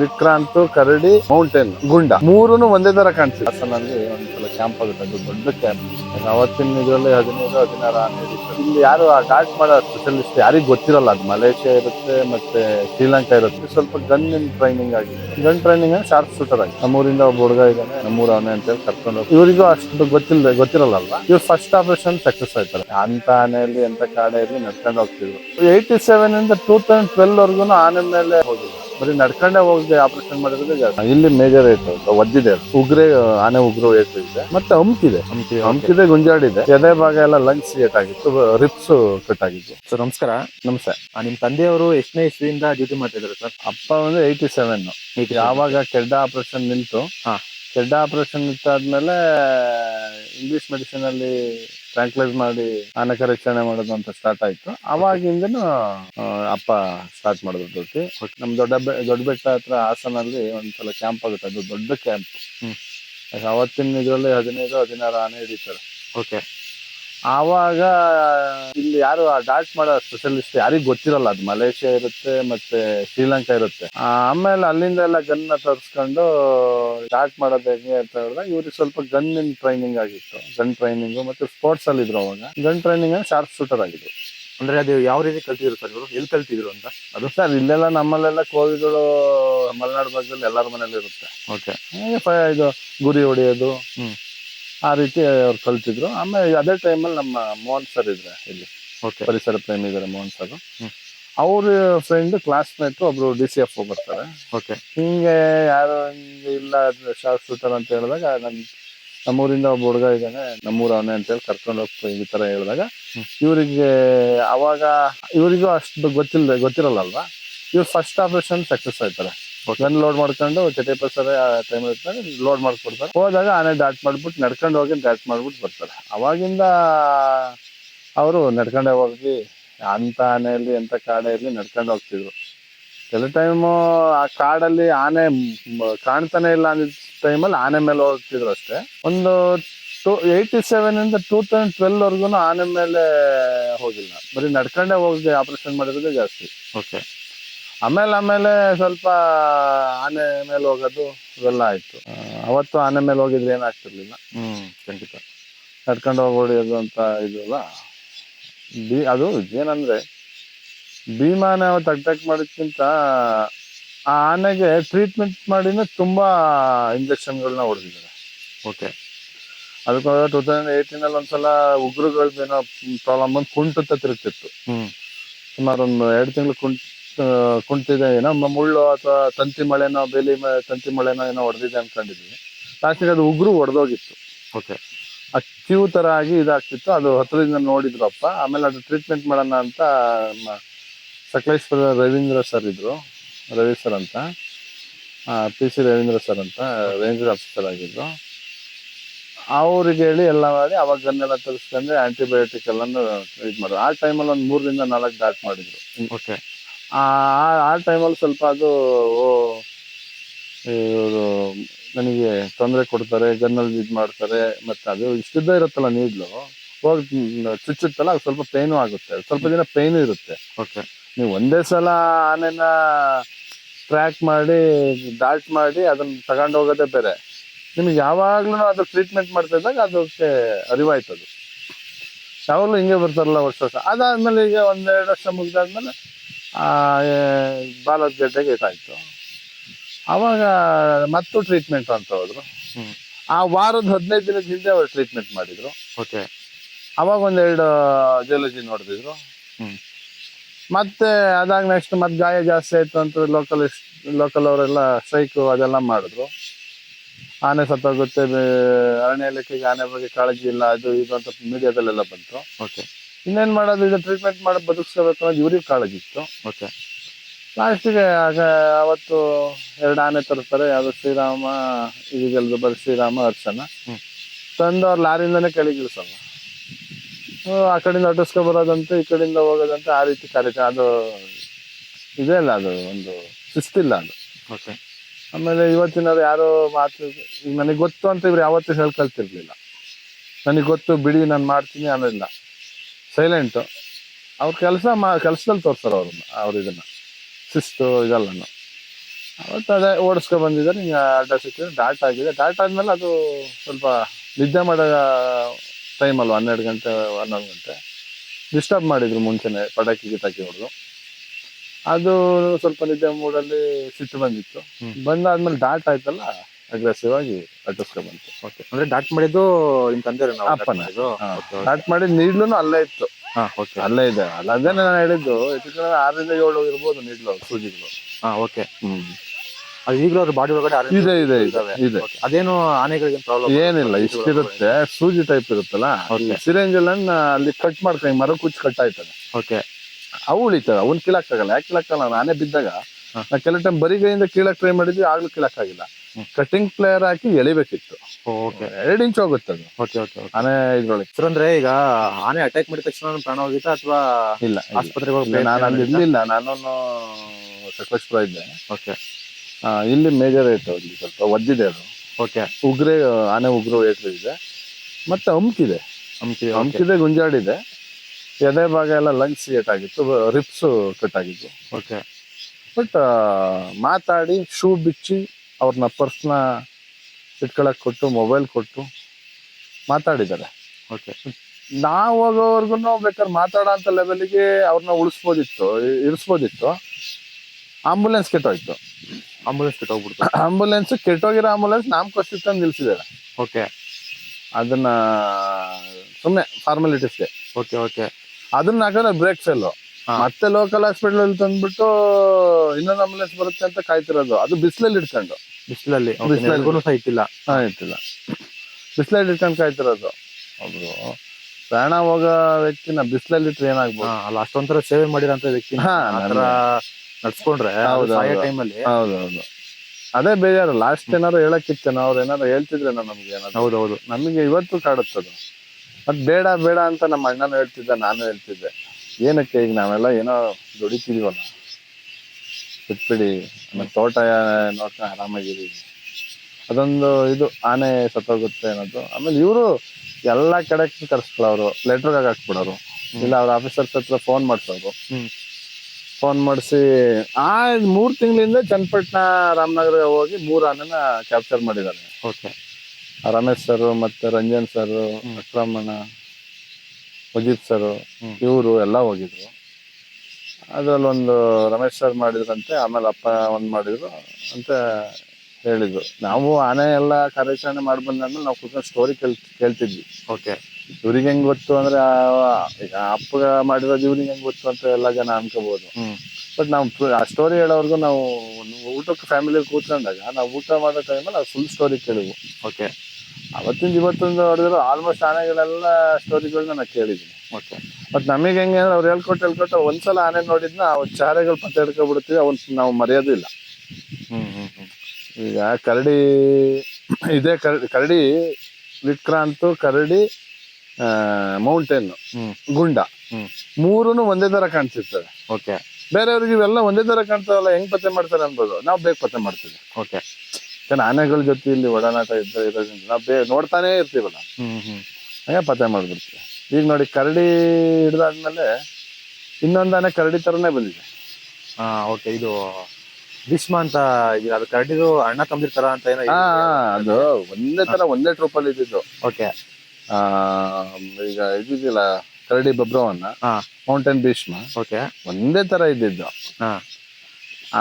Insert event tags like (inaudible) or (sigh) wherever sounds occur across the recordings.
ವಿಕ್ರಾಂತ್ ಕರಡಿ mountain ಗುಂಡ. ಮೂರುನು ಒಂದೇ ತರ ಕಾಣಿಸಿದೆ. ಹಾಸನಲ್ಲಿ ಒಂದ್ಸಲ ಕ್ಯಾಂಪ್ ಆಗುತ್ತೆ ಅದು ದೊಡ್ಡ ಕ್ಯಾಂಪ್. ಅವತ್ತಿನ ಇದರಲ್ಲಿ ಹದಿನೈದು ಹದಿನಾರು ಹನ್ನೆರಡು. ಇಲ್ಲಿ ಯಾರು ಆ ಘಾಟ್ ಮಾಡೋ ಸ್ಪೆಷಲಿಸ್ಟ್ ಯಾರಿಗೂ ಗೊತ್ತಿರಲ್ಲ. ಅದು ಮಲೇಷ್ಯಾ ಇರುತ್ತೆ ಮತ್ತೆ ಶ್ರೀಲಂಕಾ ಇರುತ್ತೆ. ಸ್ವಲ್ಪ ಗನ್ ಟ್ರೈನಿಂಗ್ ಆಗಿದೆ. ಗನ್ ಟ್ರೈನಿಂಗ್ ಅಂದ್ರೆ ಶಾರ್ಪ್ ಶೂಟರ್ ಆಗಿ ನಮ್ಮೂರಿಂದ ಒಬ್ಬ ಹುಡುಗ ಇದ್ದಾನೆ ನಮ್ಮೂರ ಅವನೇ ಅಂತ ಹೇಳಿ ಕರ್ಕೊಂಡು ಹೋಗಿ ಇವರಿಗೂ ಅಷ್ಟು ಗೊತ್ತಿಲ್ಲ ಗೊತ್ತಿರಲ್ಲ ಇವ್ರು ಫಸ್ಟ್ ಆಪರೇಷನ್ ಸಕ್ಸಸ್ ಆಯ್ತಾರೆ. ಅಂತ ಆನೆಯಲ್ಲಿ ಎಂತ ಕಾಡೆ ಇರಲಿ ನಡ್ಕೊಂಡು ಹೋಗ್ತಿದ್ರು. ಏಯ್ಟಿ ಸೆವೆನ್ ಇಂದ ಟೂ ತೌಸಂಡ್ ಟ್ವೆಲ್ ವರ್ಗು ಆನೆ ಮೇಲೆ ಹೋಗಿಲ್ಲ. ಬರೀ ನಡ್ಕೊಂಡೆ ಹೋಗಿ ಆಪರೇಷನ್ ಮಾಡಿರೋದೇ ಜಾಸ್ತಿ. ಇಲ್ಲಿ ಮೇಜರ್ ಏಟ್ ಒದ್ದಿದೆ ಉಗ್ರೆ ಆನೆ ಉಗ್ರು ಏಟು ಇದೆ. ಮತ್ತೆ ಹಂಪಿದೆ. ಹಂಪಿ ಹಂಪಿದೆ ಗುಂಜಾಡಿದೆ. ಎದೆ ಭಾಗ ಎಲ್ಲ ಲಂಗ್ಸ್ ಏಟ್ ಆಗಿತ್ತು ರಿಪ್ಸ್ ಕಟ್ ಆಗಿತ್ತು ಸರ್ ನಮಸ್ಕಾರ. ನಮಸ್ತೆ. ನಿಮ್ ತಂದೆಯವರು ಎಷ್ಟನೇ ಇಸ್ವಿಯಿಂದ ಡ್ಯೂಟಿ ಮಾಡ್ತಿದ್ರು ಸರ್? ಅಪ್ಪ ಒಂದು ಏಯ್ಟಿ ಸೆವೆನ್ ಈಗ ಯಾವಾಗ ಕೆಡ್ಡ ಆಪರೇಷನ್ ನಿಂತು ಹಾ. ಕೆಡ್ಡ ಆಪರೇಷನ್ ನಿಂತಾದ್ಮೇಲೆ ಇಂಗ್ಲಿಷ್ ಮೆಡಿಸಿನ್ ಅಲ್ಲಿ ಟ್ರಾಂಕ್ಲೈಸ್ ಮಾಡಿ ಆನಕ ರಕ್ಷಣೆ ಮಾಡೋದು ಅಂತ ಸ್ಟಾರ್ಟ್ ಆಯ್ತು. ಅವಾಗಿಂದನು ಅಪ್ಪ ಸ್ಟಾರ್ಟ್ ಮಾಡಿದ್ರು ಜೊತೆ ನಮ್ ದೊಡ್ಡ ದೊಡ್ಡ ಬೆಟ್ಟ ಹತ್ರ ಹಾಸನಲ್ಲಿ ಒಂದ್ಸಲ ಕ್ಯಾಂಪ್ ಆಗುತ್ತೆ. ಅದು ದೊಡ್ಡ ಕ್ಯಾಂಪ್. ಅವತ್ತಿನ ಇದರಲ್ಲಿ ಹದಿನೈದು ಹದಿನಾರು ಆನೆ ಹಿಡಿತಾರೆ. ಓಕೆ ಆವಾಗ ಇಲ್ಲಿ ಯಾರು ಆ ಡಾಟ್ ಮಾಡೋ ಸ್ಪೆಷಲಿಸ್ಟ್ ಯಾರಿಗೂ ಗೊತ್ತಿರಲ್ಲ. ಅದು ಮಲೇಷ್ಯಾ ಇರುತ್ತೆ ಮತ್ತೆ ಶ್ರೀಲಂಕಾ ಇರುತ್ತೆ. ಆಮೇಲೆ ಅಲ್ಲಿಂದ ಎಲ್ಲ ಗನ್ ತರಿಸ್ಕೊಂಡು ಡಾಟ್ ಮಾಡೋದು ಹೆಂಗೆ ಅಂತ ಹೇಳಿದಾಗ ಇವ್ರಿಗೆ ಸ್ವಲ್ಪ ಗನ್ ಟ್ರೈನಿಂಗ್ ಆಗಿತ್ತು. ಗನ್ ಟ್ರೈನಿಂಗ್ ಮತ್ತೆ ಸ್ಪೋರ್ಟ್ಸ್ ಅಲ್ಲಿ ಇದ್ರು ಅವಾಗ. ಗನ್ ಟ್ರೈನಿಂಗ್ ಶಾರ್ಪ್ ಶೂಟರ್ ಆಗಿದ್ರು. ಅಂದ್ರೆ ಅದು ಯಾವ ರೀತಿ ಕಲ್ತಿದ್ರು ಸರ್ ಇವರು? ಎಲ್ಲಿ ಕಲ್ತಿದ್ರು ಅಂತ? ಅದು ಸರ್ ಇಲ್ಲೆಲ್ಲ ನಮ್ಮಲ್ಲೆಲ್ಲ ಕೋವಿಗಳು ಮಲೆನಾಡು ಭಾಗದಲ್ಲಿ ಎಲ್ಲರ ಮನೇಲಿ ಇರುತ್ತೆ. ಓಕೆ ಇದು ಗುರಿ ಹೊಡೆಯೋದು. ಹ್ಮ್. ಆ ರೀತಿ ಅವ್ರು ಕಲ್ತಿದ್ರು. ಆಮೇಲೆ ಅದೇ ಟೈಮಲ್ಲಿ ನಮ್ಮ ಮೋಹನ್ ಸರ್ ಇದ್ರೆ ಇಲ್ಲಿ ಓಕೆ ಪರಿಸರ ಪ್ರೇಮಿ ಇದ್ದಾರೆ ಮೋಹನ್ ಸರ್. ಅವ್ರ ಫ್ರೆಂಡ್ ಕ್ಲಾಸ್ಮೇಟ್ ಒಬ್ರು ಡಿ ಸಿ ಎಫ್ ಬರ್ತಾರೆ. ಓಕೆ ಹಿಂಗೆ ಯಾರು ಹಿಂಗೆ ಇಲ್ಲ ಶೂಟರ್ ಅಂತ ಹೇಳಿದಾಗ ನಮ್ ನಮ್ಮೂರಿಂದ ಒಬ್ಬ ಹುಡುಗ ಇದ್ದಾನೆ ನಮ್ಮೂರ ಅವನೇ ಅಂತ ಹೇಳಿ ಕರ್ಕೊಂಡು ಹೋಗ್ತಾ ಈ ತರ ಹೇಳಿದಾಗ. ಇವರಿಗೆ ಅವಾಗ ಇವರಿಗೂ ಅಷ್ಟು ಗೊತ್ತಿಲ್ಲ ಗೊತ್ತಿರಲ್ಲ ಅಲ್ವಾ? ಇವ್ರು ಫಸ್ಟ್ ಆಪರೇಷನ್ ಸಕ್ಸಸ್ ಆಯ್ತಾರೆ. ಗನ್ ಲೋಡ್ ಮಾಡ್ಕೊಂಡು ಚಟೇಪ ಸರ್ ಟೈಮ್ ಇರ್ತಾರೆ ಲೋಡ್ ಮಾಡ್ಕೊಡ್ತಾರೆ. ಹೋದಾಗ ಆನೆ ಡಾಟ್ ಮಾಡ್ಬಿಟ್ಟು ನಡ್ಕೊಂಡು ಹೋಗಿ ಡಾಟ್ ಮಾಡ್ಬಿಟ್ಟು ಬರ್ತಾರೆ. ಅವಾಗಿಂದ ಅವರು ನಡ್ಕೊಂಡೇ ಹೋಗಿ ಅಂತ ಇರಲಿ ಎಂತ ಕಾಡೇ ಇರಲಿ ನಡ್ಕೊಂಡು ಹೋಗ್ತಿದ್ರು. ಕೆಲವು ಟೈಮು ಆ ಕಾಡಲ್ಲಿ ಆನೆ ಕಾಣ್ತಾನೆ ಇಲ್ಲ ಅಂದಿದ್ದ ಟೈಮಲ್ಲಿ ಆನೆ ಮೇಲೆ ಹೋಗ್ತಿದ್ರು ಅಷ್ಟೇ. ಒಂದು ಟೂ ಏಯ್ಟಿ ಸೆವೆನ್ ಇಂದ ಟೂ ತೌಸಂಡ್ ಟ್ವೆಲ್ ವರ್ಗು ಆನೆ ಮೇಲೆ ಹೋಗಿಲ್ಲ. ಬರೀ ನಡ್ಕೊಂಡೇ ಹೋಗಿ ಆಪರೇಷನ್ ಮಾಡಿರೋದೇ ಜಾಸ್ತಿ. ಓಕೆ ಆಮೇಲೆ ಆಮೇಲೆ ಸ್ವಲ್ಪ ಆನೆ ಮೇಲೆ ಹೋಗೋದು ಇವೆಲ್ಲ ಆಯ್ತು. ಆ, ಅವತ್ತು ಆನೆ ಮೇಲೆ ಹೋಗಿದ್ರೆ ಏನಾಗ್ತಿರ್ಲಿಲ್ಲ ಹ್ಮ್ ಖಂಡಿತ. ನಡ್ಕೊಂಡು ಹೋಗಿ ಹೊಡಿಯೋದು ಅಂತ ಇದಲ್ಲ ಬಿ ಅದು ಏನಂದ್ರೆ ಭೀಮಾನ ಅವತ್ತು ಅಟ್ಯಾಕ್ ಮಾಡೋದ್ಕಿಂತ ಆ ಆನೆಗೆ ಟ್ರೀಟ್ಮೆಂಟ್ ಮಾಡಿನೇ ತುಂಬಾ ಇಂಜೆಕ್ಷನ್ಗಳನ್ನ ಹೊಡೆದಿದ್ದಾರೆ. ಓಕೆ ಅದಕ್ಕೆ ಟೂ ತೌಸಂಡ್ ಏಯ್ಟೀನಲ್ಲಿ ಒಂದ್ಸಲ ಉಗ್ರಗಳದ್ದೇನೋ ಪ್ರಾಬ್ಲಮ್ ಬಂದು ಕುಂಟುತ್ತ ತಿರುಗ್ತಿತ್ತು. ಹ್ಮ್. ಸುಮಾರು ಒಂದು ಎರಡು ತಿಂಗಳು ಕುಂಟ್ ಆ, ಕುಂಟಿದೆ ಏನೋ ಮುಳ್ಳು ಅಥವಾ ತಂತಿ ಮಳೆನೋ ಬೇಲಿ ಮ- ತಂತಿ ಮಳೆನೋ ಏನೋ ಹೊಡೆದಿದೆ ಅನ್ಕೊಂಡಿದ್ವಿ. ಲಾಸ್ಟಿಗೆ ಅದು ಉಗುರು ಒಡೆದೋಗಿತ್ತು. ಓಕೆ. ಆ ಕ್ಯೂ ತರ ಆಗಿ ಇದಾಗ್ತಿತ್ತು. ಅದು ಹತ್ರದಿಂದ ನೋಡಿದ್ರಪ್ಪ ಆಮೇಲೆ ಅದು ಟ್ರೀಟ್ಮೆಂಟ್ ಮಾಡೋಣ ಅಂತ ಮ- ಸಕಲೇಶ್ವರ ರವೀಂದ್ರ ಸರ್ ಇದ್ರು. ರವಿ ಸರ್ ಅಂತ. ಪಿ ಸಿ ರವೀಂದ್ರ ಸರ್ ಅಂತ ರೇಂಜರ್ ಆಫೀಸರ್ ಆಗಿದ್ರು. ಅವ್ರಿಗೆ ಹೇಳಿ ಎಲ್ಲ ಮಾಡಿ ಅವಾಗ ಗನ್ನೆಲ್ಲ ತರಿಸ್ಕೊಂಡ್ರೆ ಆಂಟಿಬಯೋಟಿಕ್ ಎಲ್ಲಾನು ಇದು ಮಾಡೋದು ಆ ಟೈಮಲ್ಲಿ ಒಂದು ಮೂರರಿಂದ ನಾಲ್ಕು ಡಾಟ್ ಮಾಡಿದ್ರು. ಓಕೆ. ಆ ಟೈಮಲ್ಲಿ ಸ್ವಲ್ಪ ಅದು ಓ ಇವರು ನನಗೆ ತೊಂದರೆ ಕೊಡ್ತಾರೆ ಗನ್ನಲ್ಲಿ ಇದು ಮಾಡ್ತಾರೆ ಮತ್ತೆ ಅದು ಇಷ್ಟಿದ್ದ ಇರುತ್ತಲ್ಲ ನೀಡ್ಲು ಹೋಗಿ ಚುಚ್ಚುತ್ತಲ್ಲ ಅದು ಸ್ವಲ್ಪ ಪೇನು ಆಗುತ್ತೆ. ಸ್ವಲ್ಪ ದಿನ ಪೇನು ಇರುತ್ತೆ. ಓಕೆ ನೀವು ಒಂದೇ ಸಲ ಆನೆನ ಟ್ರ್ಯಾಕ್ ಮಾಡಿ ಡಾಟ್ ಮಾಡಿ ಅದನ್ನ ತಗೊಂಡು ಹೋಗೋದೇ ಬೇರೆ. ನಿಮಗೆ ಯಾವಾಗ್ಲೂ ಅದು ಟ್ರೀಟ್ಮೆಂಟ್ ಮಾಡ್ತಾ ಇದ್ದಾಗ ಅದಕ್ಕೆ ಅರಿವಾಯ್ತು ಅದು. ಯಾವಾಗಲೂ ಹಿಂಗೆ ಬರ್ತಾರಲ್ಲ ವರ್ಷ ವರ್ಷ. ಅದಾದ್ಮೇಲೆ ಈಗ ಒಂದೆರಡು ವರ್ಷ ಮುಗಿದಾದ್ಮೇಲೆ ಬಾಲದ ಗಡ್ಡೆಗೆ ಇದಾಯ್ತು. ಅವಾಗ ಮತ್ತು ಟ್ರೀಟ್ಮೆಂಟ್ ಅಂತ ಹೋದ್ರು. ಆ ವಾರದ ಹದಿನೈದು ದಿನದ ಹಿಂದೆ ಅವ್ರು ಟ್ರೀಟ್ಮೆಂಟ್ ಮಾಡಿದ್ರು. ಓಕೆ. ಅವಾಗ ಒಂದೆರಡು ಜಿಯಾಲಜಿ ನೋಡಿದ್ರು. ಮತ್ತೆ ಅದಾಗ ನೆಕ್ಸ್ಟ್ ಮತ್ತೆ ಗಾಯ ಜಾಸ್ತಿ ಆಯ್ತು ಅಂತ ಲೋಕಲ್ ಲೋಕಲ್ ಅವರೆಲ್ಲ ಸ್ಟ್ರೈಕ್ ಅದೆಲ್ಲ ಮಾಡಿದ್ರು. ಆನೆ ಸತ್ತೋಗುತ್ತೆ ಅರಣ್ಯ ಇಲಾಖೆಗೆ ಆನೆ ಬಗ್ಗೆ ಕಾಳಜಿ ಇಲ್ಲ ಅದು ಇದು ಅಂತ ಮೀಡಿಯಾದಲ್ಲೆಲ್ಲ ಬಂತು. ಓಕೆ. ಇನ್ನೇನ್ ಮಾಡೋದು? ಇದು ಟ್ರೀಟ್ಮೆಂಟ್ ಮಾಡಿ ಬದುಕಿಸ್ಕೋಬೇಕು ಅನ್ನೋದು ಇವ್ರಿಗೆ ಕಾಳಜಿ ಇತ್ತು ಓಕೆ ಲಾಸ್ಟಿಗೆ ಆಗ ಅವತ್ತು ಎರಡು ಆನೆ ತರ್ತಾರೆ ಯಾವ್ದು ಶ್ರೀರಾಮ ಈಗೆಲ್ದು ಬರೀ ಶ್ರೀರಾಮ ಅರ್ಚನ. ತಂದು ಅವ್ರ ಲಾರಿಂದನೇ ಕೆಳಗೆ ಇಳಿಸೋದು ಹ್ಮ್, ಆ ಕಡೆಯಿಂದ ಅಟಿಸ್ಕೊ ಬರೋದಂತೆ ಈ ಕಡೆಯಿಂದ ಹೋಗೋದಂತೆ ಆ ರೀತಿ ಕಾರ್ಯಕ್ರಮ ಅದು ಇದೇ ಇಲ್ಲ ಅದು ಒಂದು ಶಿಸ್ತಿಲ್ಲ ಅದು. ಓಕೆ ಆಮೇಲೆ ಇವತ್ತಿನವ್ರು ಯಾರೋ ಮಾತು ಈಗ ನನಗೆ ಗೊತ್ತು ಅಂತ ಇವ್ರು ಯಾವತ್ತೂ ಹೇಳ್ಕೊಳ್ತಿರ್ಲಿಲ್ಲ. ನನಗೆ ಗೊತ್ತು ಬಿಡಿ ನಾನು ಮಾಡ್ತೀನಿ ಅನ್ನೋದಿಲ್ಲ. ಸೈಲೆಂಟು ಅವ್ರ ಕೆಲಸ ಮಾ ಕೆಲಸದಲ್ಲಿ ತೋರ್ತಾರೆ ಅವ್ರನ್ನ ಅವ್ರ ಇದನ್ನ. ಶಿಸ್ತು ಇದೆಲ್ಲನೂ. ಅವತ್ತು ಅದೇ ಓಡಿಸ್ಕೊ ಬಂದಿದ್ದಾರೆ ಹಿಂಗೆ ಅಡ್ರೆಸ್ ಸಿಕ್ಕಿದ್ರೆ ಡಾಟ್ ಆಗಿದೆ. ಡಾಟ್ ಆದಮೇಲೆ ಅದು ಸ್ವಲ್ಪ ನಿದ್ದೆ ಮಾಡೋ ಟೈಮ್ ಅಲ್ವ ಹನ್ನೆರಡು ಗಂಟೆ ಹನ್ನೊಂದು ಗಂಟೆ. ಡಿಸ್ಟರ್ಬ್ ಮಾಡಿದ್ರು ಮುಂಚೆನೆ ಪಟಾಕಿ ಗಿಟಾಕಿ ಹೊಡೆದು. ಅದು ಸ್ವಲ್ಪ ನಿದ್ದೆ ಮೂಡಲ್ಲಿ ಸಿಟ್ಟು ಬಂದಿತ್ತು. ಬಂದಾದ್ಮೇಲೆ ಡಾಟ್ ಆಯ್ತಲ್ಲ ಅಗ್ರೆಸಿವ್ ಆಗಿ ಅಟ್ಟಿಸ್ಕೊ ಬಂತು ಓಕೆ ಅಂದ್ರೆ ಡಾಟ್ ಮಾಡಿದ್ದು ನಿಮ್ ತಂದೆ ಅಪ್ಪನ. ಡಾಟ್ ಮಾಡಿದ ನೀಡ್ಲು ಅಲ್ಲೇ ಇತ್ತು. ಹಾ ಓಕೆ ಅಲ್ಲೇ ಇದೆ. ಅಲ್ಲ ಅದೇ ನಾನು ಹೇಳಿದ್ದು ಕಡಿಮೆ ಆರರಿಂದ ಏಳು ಇರ್ಬೋದು ನೀಡ್ಲು ಸೂಜಿಗಳು. ಹಾ ಓಕೆ ಹ್ಮ್. ಅದು ಈಗಲೂ ಅವ್ರ ಬಾಡಿ ಒಳಗಡೆ ಇದೆ ಇದೆ ಇದೆ. ಅದೇನು ಆನೆಗಳಿಗೆ ಪ್ರಾಬ್ಲಮ್ ಏನಿಲ್ಲ ಇಷ್ಟಿರುತ್ತೆ. ಸೂಜಿ ಟೈಪ್ ಇರುತ್ತಲ್ಲ. ಸಿರೆಂಜ್ ಅಲ್ಲಿ ಕಟ್ ಮಾಡ್ಕೊಂಡು ಮರ ಕುಚ್ಚು ಕಟ್ ಆಯ್ತದೆ. ಓಕೆ ಅವು ಉಳಿತವೆ ಅವನ್ ಕೀಳಕ್ಕಾಗಲ್ಲ ಯಾಕೆ ಕೀಳಕ್ಕಲ್ಲ ನಾನೇ ಬಿದ್ದಾಗ ನಾ ಕೆಲ ಟೈಮ್ ಬರಿಗೈಯಿಂದ ಕೀಳಕ್ ಟ್ರೈ ಮಾಡಿದ್ವಿ ಆಗ್ಲೂ ಕೀಳಕ್ಕಾಗಿಲ್ಲ ಆಗಿಲ್ಲ. ಕಟಿಂಗ್ ಪ್ಲೇಯರ್ ಹಾಕಿ ಎಳಿಬೇಕಿತ್ತು. ಎರಡು ಇಂಚ್ ಹೋಗುತ್ತೆ ಅದು. ಓಕೆ ಓಕೆ ಆನೆ ಇದ್ರೊಳಗೆ. ಸರ್ ಅಂದ್ರೆ ಈಗ ಆನೆ ಅಟ್ಯಾಕ್ ಮಾಡಿದ ತಕ್ಷಣ ಪ್ರಾಣ ಹೋಗಿತ್ತಾ ಅಥವಾ ಇಲ್ಲ. ಆಸ್ಪತ್ರೆಗೆ ನಾನು ಅಲ್ಲಿ ಇರ್ಲಿಲ್ಲ. ನಾನು ಸಕಲೇಶ್ಪುರ ಇದ್ದೆ. ಓಕೆ ಇಲ್ಲಿ ಮೇಜರ್ ಐತೆ ಅಲ್ಲಿ ಸ್ವಲ್ಪ ಒದ್ದಿದೆ ಅದು. ಓಕೆ ಉಗ್ರೆ ಆನೆ ಉಗ್ರ ಏಟ್ ಇದೆ. ಮತ್ತೆ ಹಂಪಿದೆ ಹಂಪಿ ಓಕೆ ಹಂಪಿದೆ ಗುಂಜಾಡಿದೆ. ಎದೆ ಭಾಗ ಎಲ್ಲ ಲಂಗ್ಸ್ ಏಟಾಗಿತ್ತು ರಿಪ್ಸ್ ಕಟ್ ಆಗಿತ್ತು ಓಕೆ ಬಟ್ ಮಾತಾಡಿ ಶೂ ಬಿಚ್ಚಿ ಅವ್ರನ್ನ ಪರ್ಸ್ನ ಇಟ್ಕೊಳಕ್ ಕೊಟ್ಟು ಮೊಬೈಲ್ ಕೊಟ್ಟು ಮಾತಾಡಿದ್ದಾರೆ. ಓಕೆ ನಾವು ಹೋಗೋವರೆಗೂ ಬೇಕಾದ್ರೆ ಮಾತಾಡೋ ಅಂತ ಲೆವೆಲ್ಗೆ ಅವ್ರನ್ನ ಉಳಿಸ್ಬೋದಿತ್ತು ಇರಿಸ್ಬೋದಿತ್ತು. ಆಂಬುಲೆನ್ಸ್ ಕೆಟ್ಟೋಯ್ತು. ಆಂಬುಲೆನ್ಸ್ ಕೆಟ್ಟೋಗ್ಬಿಡ್ತು. (clears throat) ಆಂಬುಲೆನ್ಸ್ ಕೆಟ್ಟೋಗಿರೋ ಆಂಬುಲೆನ್ಸ್ ನಾಮಕೋಸ್ತಿ ತಂದು ನಿಲ್ಸಿದ್ದಾರೆ. ಓಕೆ ಅದನ್ನ ಸುಮ್ಮನೆ ಫಾರ್ಮಾಲಿಟೀಸ್ಗೆ ಓಕೆ ಓಕೆ ಅದನ್ನ ಹಾಕಿದ್ರೆ ಬ್ರೇಕ್ ಫೇಲ್ ಮತ್ತೆ ಲೋಕಲ್ ಹಾಸ್ಪಿಟಲ್ ಅಲ್ಲಿ ತಂದ್ಬಿಟ್ಟು ಇನ್ನೊಂದು ಆಂಬುಲೆನ್ಸ್ ಬರುತ್ತೆ ಅಂತ ಕಾಯ್ತಿರೋದು. ಅದು ಬಿಸಿಲಲ್ಲಿ ಇಟ್ಕೊಂಡು ಬಿಸಿಲಲ್ಲಿ. ಬಿಸ್ಲಲ್ಲಿ. ಸಹ ಇಟ್ಟಿಲ್ಲ. ಹಾ ಇಟ್ಟಿಲ್ಲ. ಬಿಸಿಲಲ್ಲಿ ಇಟ್ಕೊಂಡು ಕಾಯ್ತಿರೋದು. ಒಬ್ರು ಪ್ರಾಣ ಹೋಗೋ ವ್ಯಕ್ತಿನ ಬಿಸಿಲಲ್ಲಿ ಇಟ್ರೆ ಏನಾಗ್ಬೋದು? ಅಲ್ಲ ಅಷ್ಟೊಂಥರ ಸೇವೆ ಮಾಡಿರೋ ವ್ಯಕ್ತಿ ನಡ್ಸ್ಕೊಂಡ್ರೆ ಹೌದು. ಟೈಮಲ್ಲಿ ಹೌದೌದು. ಅದೇ ಬೇಜಾರು. ಲಾಸ್ಟ್ ಏನಾರು ಹೇಳಕ್ಕಿತ್ತೇನೋ ಅವ್ರು ಏನಾರು ಹೇಳ್ತಿದ್ರೇನೋ ನಮ್ಗೆ ಏನಾದ್ರು. ಹೌದೌದು. ನಮಗೆ ಇವತ್ತು ಕಾಡುತ್ತದು. ಮತ್ ಬೇಡ ಬೇಡ ಅಂತ ನಮ್ಮ ಅಣ್ಣನೂ ಹೇಳ್ತಿದ್ದೆ ನಾನು ಹೇಳ್ತಿದ್ದೆ. ಏನಕ್ಕೆ ಈಗ ನಾವೆಲ್ಲ ಏನೋ ದುಡಿತಿದೀವಲ್ಲ. ಬಿಟ್ಬಿಡಿ ಆಮೇಲೆ ತೋಟ ನೋಡ್ಕೊಂಡು ಆರಾಮಾಗಿರಿ. ಅದೊಂದು ಇದು ಆನೆ ಸತ್ತೋಗುತ್ತೆ ಅನ್ನೋದು. ಆಮೇಲೆ ಇವರು ಎಲ್ಲ ಕಡೆ ಕರ್ಸ್ಕೊಳ್ಳೋರು ಲೆಟ್ರ್ಗಾಗಿ ಹಾಕ್ಬಿಡೋರು. ಇಲ್ಲ ಅವ್ರ ಆಫೀಸರ್ಸ್ ಹತ್ರ ಫೋನ್ ಮಾಡ್ಸೋರು. ಫೋನ್ ಮಾಡಿಸಿ ಆ ಮೂರ್ ತಿಂಗಳಿಂದ ಚನ್ನಪಟ್ಟಣ ರಾಮನಗರ ಹೋಗಿ ಮೂರು ಆನೆನ ಕ್ಯಾಪ್ಚರ್ ಮಾಡಿದ್ದಾರೆ. ಓಕೆ. ರಮೇಶ್ ಸರ್ ಮತ್ತೆ ರಂಜನ್ ಸರ್. ಅಕ್ರಮಣ ಅಜಿತ್ ಸರ್ ಇವರು ಎಲ್ಲ ಹೋಗಿದ್ರು. ಅದ್ರಲ್ಲಿ ಒಂದು ರಮೇಶ್ ಸರ್ ಮಾಡಿದ್ರಂತೆ ಆಮೇಲೆ ಅಪ್ಪ ಒಂದು ಮಾಡಿದ್ರು ಅಂತ ಹೇಳಿದ್ರು. ನಾವು ಆನೆ ಎಲ್ಲ ಕಾರ್ಯಾಚರಣೆ ಮಾಡಿ ಬಂದಾದ್ಮೇಲೆ ನಾವು ಕುತ್ಕೊಂಡು ಸ್ಟೋರಿ ಕೇಳ್ ಕೇಳ್ತಿದ್ವಿ. ಓಕೆ ಇವ್ರಿಗೆ ಹೆಂಗ್ ಗೊತ್ತು ಅಂದ್ರೆ ಈಗ ಅಪ್ಪಗ ಮಾಡಿರೋದು ಇವ್ರಿಗೆ ಹೆಂಗ್ ಗೊತ್ತು ಅಂತ ಎಲ್ಲ ಜನ ಅನ್ಕೋಬಹುದು ಬಟ್ ನಾವು ಆ ಸ್ಟೋರಿ ಹೇಳೋರ್ಗು ನಾವು ಊಟಕ್ಕೆ ಫ್ಯಾಮಿಲಿ ಕೂತ್ಕೊಂಡಾಗ ನಾವು ಊಟ ಮಾಡೋ ಟೈಮಲ್ಲಿ ಫುಲ್ ಸ್ಟೋರಿ ಕೇಳಿದ್ವು. ಓಕೆ ಅವತ್ತಿಂದ ಇವತ್ತೊಂದು ಹೊಡೆದ್ರು ಆಲ್ಮೋಸ್ಟ್ ಆನೆಗಳೆಲ್ಲ ಸ್ಟೋರಿಗಳನ್ನ ನಾನು ಕೇಳಿದ್ದೀನಿ ಓಕೆ ಬಟ್ ನಮಗೆ ಹೆಂಗೆ ಅಂದ್ರೆ ಅವ್ರು ಹೇಳ್ಕೊಟ್ಟು ಹೇಳ್ಕೊಟ್ಟು ಒಂದ್ಸಲ ಆನೆ ನೋಡಿದ್ನ ಅವ್ ಚಾರೆಗಳು ಪತ್ತೆ ಹಿಡ್ಕೊಬಿಡ್ತೀವಿ ಅವನ್ ನಾವು ಮರೆಯೋದು ಇಲ್ಲ. ಈಗ ಕರಡಿ ಇದೇ ಕರಡಿ ಕರಡಿ ವಿಕ್ರಾಂತು ಕರಡಿ ಮೌಂಟೇನ್ ಗುಂಡ. ಮೂರೂ ಒಂದೇ ತರ ಕಾಣ್ತಿರ್ತವೆ. ಓಕೆ. ಬೇರೆಯವ್ರಿಗೆ ಇವೆಲ್ಲ ಒಂದೇ ತರ ಕಾಣ್ತಾವಲ್ಲ ಹೆಂಗ್ ಪತ್ತೆ ಮಾಡ್ತಾರೆ ಅನ್ಬೋದು? ನಾವು ಬೇಗ ಪತ್ತೆ ಮಾಡ್ತೀವಿ. ಓಕೆ. ಯಾಕಂದ್ರೆ ಆನೆಗಳ ಜೊತೆ ಇಲ್ಲಿ ಒಡನಾಟ ಇದ್ದ ಇರೋದ್ರಿಂದ ನಾವು ಬೇ ನೋಡ್ತಾನೆ ಇರ್ತೀವಲ್ಲ? ಹ್ಮ್ ಹ್ಮ್. ಹಂಗೆ ಪತ್ತೆ ಮಾಡ್ಬಿಡ್ತೀವಿ. ಈಗ ನೋಡಿ ಕರಡಿ ಹಿಡ್ದಾದ್ಮೇಲೆ ಇನ್ನೊಂದು ಆನೆ ಕರಡಿ ತರನೇ ಬಂದಿದೆ. ಹಾ ಓಕೆ ಇದು ಭೀಷ್ಮ ಅಂತ ಇದು ಅದು ಕರಡಿದು ಅಣ್ಣ ತಮ್ಮದಿರ್ತಾರ ಅಂತ ಏನೋ ಹಾ ಅದು ಒಂದೇ ತರ ಒಂದೇ ಟ್ರೂಪಲ್ಲಿ ಇದ್ದಿದ್ದು. ಓಕೆ ಆ ಈಗ ಇದ್ದಿದ್ದಿಲ್ಲ ಕರಡಿ ಬಬ್ರವನ್ನ. ಹಾ. ಮೌಂಟೇನ್ ಭೀಷ್ಮ. ಓಕೆ ಒಂದೇ ತರ ಇದ್ದಿದ್ದು. ಹಾ. ಆ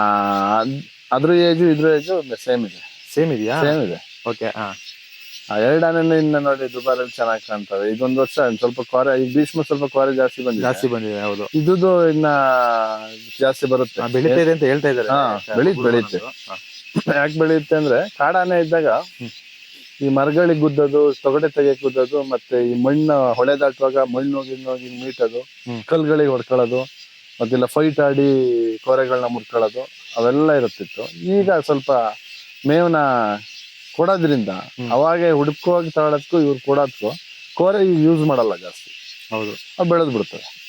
ಅದ್- ಅದ್ರ ಏಜು ಇದ್ರ ಏಜು ಸೇಮ್ ಇದೆ. ಸೇಮ್ ಇದೆಯಾ? ಸೇಮ್ ಇದೆ. ಓಕೆ ಹಾ. ಆ ಎರಡು ಇನ್ನ ನೋಡಿ ದುಬಾರಲ್ಲಿ ಚೆನ್ನಾಗಿ ಕಾಣ್ತವೆ. ಇದೊಂದು ವರ್ಷ ಸ್ವಲ್ಪ ಕ್ವಾರೆ ಈ ಭೀಷ್ಮ ಸ್ವಲ್ಪ ಕ್ವಾರೆ ಜಾಸ್ತಿ ಬಂದಿದೆ. ಜಾಸ್ತಿ ಬಂದಿದೆ ಹೌದು. ಇದುದು ಇನ್ನ ಜಾಸ್ತಿ ಬರುತ್ತೆ. ಬೆಳೀತಾ ಇದೆ ಅಂತ ಹೇಳ್ತಾ ಇದ್ದಾರೆ. ಹಾ, ಬೆಳೀತ್- ಬೆಳೀತೆ. ಯಾಕೆ ಬೆಳೆಯುತ್ತೆ ಅಂದ್ರೆ ಕಾಡಾನೆ ಇದ್ದಾಗ ಈ ಮರಗಳಿಗೆ ಗುದ್ದೋದು ತೊಗಟೆ ತೆಗೆಯಕ್ ಗುದ್ದೋದು ಮತ್ತೆ ಈ ಮಣ್ಣು ಹೊಳೆ ದಾಟುವಾಗ ಮಣ್ಣು ಹೋಗಿ ಹಿಂಗ್ ಮೀಟೋದು. ಕಲ್ಗಳಿಗೆ ಹೊಡ್ಕೊಳ್ಳೋದು ಮತ್ತೆಲ್ಲ ಫೈಟ್ ಆಡಿ ಕೋರೆಗಳನ್ನ ಮುಟ್ಕೊಳ್ಳೋದು ಅವೆಲ್ಲ ಇರುತ್ತಿತ್ತು. ಈಗ ಸ್ವಲ್ಪ ಮೇವನ ಕೊಡೋದ್ರಿಂದ. ಅವಾಗೆ ಹುಡುಕೋಗಿ ತಗೊಳಕ್ಕೂ ಇವ್ರು ಕೊಡೋದಕ್ಕೂ ಕೋರೆ ಯೂಸ್ ಮಾಡಲ್ಲ ಜಾಸ್ತಿ. ಹೌದು. ಅವು ಬೆಳೆದ್ ಬಿಡ್ತವೆ